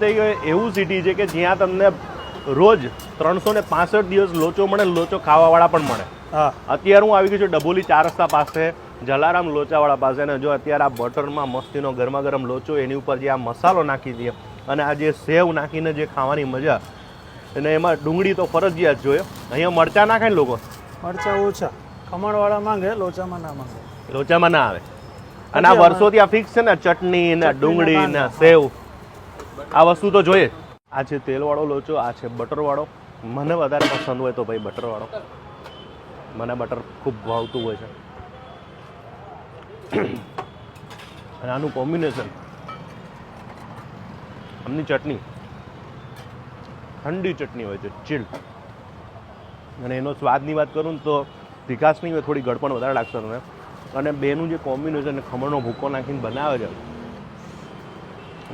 એવું સિટી છે કે જ્યાં તમને રોજ ત્રણસો ને પાસઠ દિવસ લોચો મળે લોચો ખાવાવાળા પણ મળે. હા. અત્યારે હું આવી ગયો છું ડબોલી ચાર રસ્તા પાસે જલારામ લોચાવાળા પાસે અને જો અત્યારે આ બટરમાં મસ્તીનો ગરમા ગરમ લોચો એની ઉપર જે આ મસાલો નાખી દઈએ અને આ જે સેવ નાખીને જે ખાવાની મજા અને એમાં ડુંગળી તો ફરજિયાત જોઈએ. અહીંયા મરચાં નાખે ને લોકો? મરચા ઓછા. ખમણવાળા માંગે લોચામાં ના માંગે. લોચામાં ના આવે. અને આ વર્ષોથી આ ફિક્સ છે ને ચટણી ને ડુંગળી ને સેવ. આ વસ્તુ તો જોઈએ. આ છે તેલવાળો લોચો આ છે બટરવાળો. મને વધારે પસંદ હોય તો ભાઈ બટરવાળો. મને બટર ખૂબ ભાવતું હોય છે. અને આનું કોમ્બિનેશન. આમની ચટણી. ઠંડી ચટણી હોય છે, ચીલ. અને એનો સ્વાદની વાત કરું તો તીખાશ નહીં હોય થોડી ગળપણ વધારે લાગશે તમને. અને બેનું જે કોમ્બિનેશન, ખમણનો ભૂકો નાખીને બનાવે છે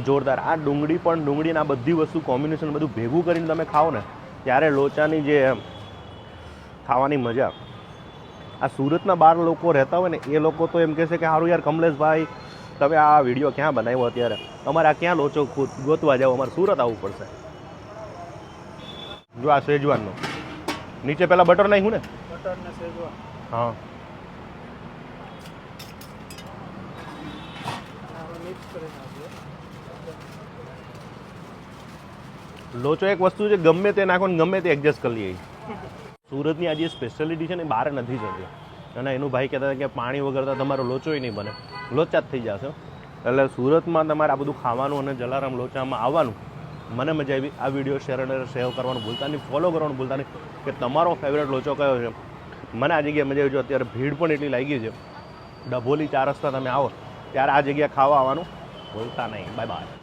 જોરદાર. આ ડુંગળી પણ ડુંગળી અને આ બધી વસ્તુ કોમ્બિનેશન બધું ભેગું કરીને તમે ખાઓ ને ત્યારે લોચાની જે ખાવાની મજા. આ સુરતના બાર લોકો રહેતા હોય ને એ લોકો તો એમ કહેશે કે સારું યાર કમલેશભાઈ તમે આ વીડિયો ક્યાં બનાવ્યો અત્યારે? અમારે આ ક્યાં લોચો ગોતવા જાવ? અમારે સુરત આવવું પડશે. જો આ શેજવાનનો. નીચે પહેલાં બટર નાખ્યું ને? બટર ને હા. લોચો એક વસ્તુ છે, ગમે તે નાખો ને ગમે તે એડજસ્ટ કરી લઈએ. સુરતની આ જે સ્પેશિયાલિટી છે ને બહાર નથી જતી. અને એનું ભાઈ કહેતા હતા કે પાણી વગર તો તમારો લોચોય નહીં બને. લોચા જ થઈ જશે. એટલે સુરતમાં તમારે આ બધું ખાવાનું અને જલારામ લોચામાં આવવાનું. મને મજા આવી. આ વીડિયો શેર અને સેવ કરવાનું ભૂલતા નહીં ફોલો કરવાનું ભૂલતા નહીં કે તમારો ફેવરેટ લોચો કયો છે. મને આ જગ્યાએ મજા આવી છે અત્યારે ભીડ પણ એટલી લાગી છે. ડભોલી ચાર રસ્તા તમે આવો, ત્યારે આ જગ્યા ખાવા આવવાનું ભૂલતા નહીં. Bye bye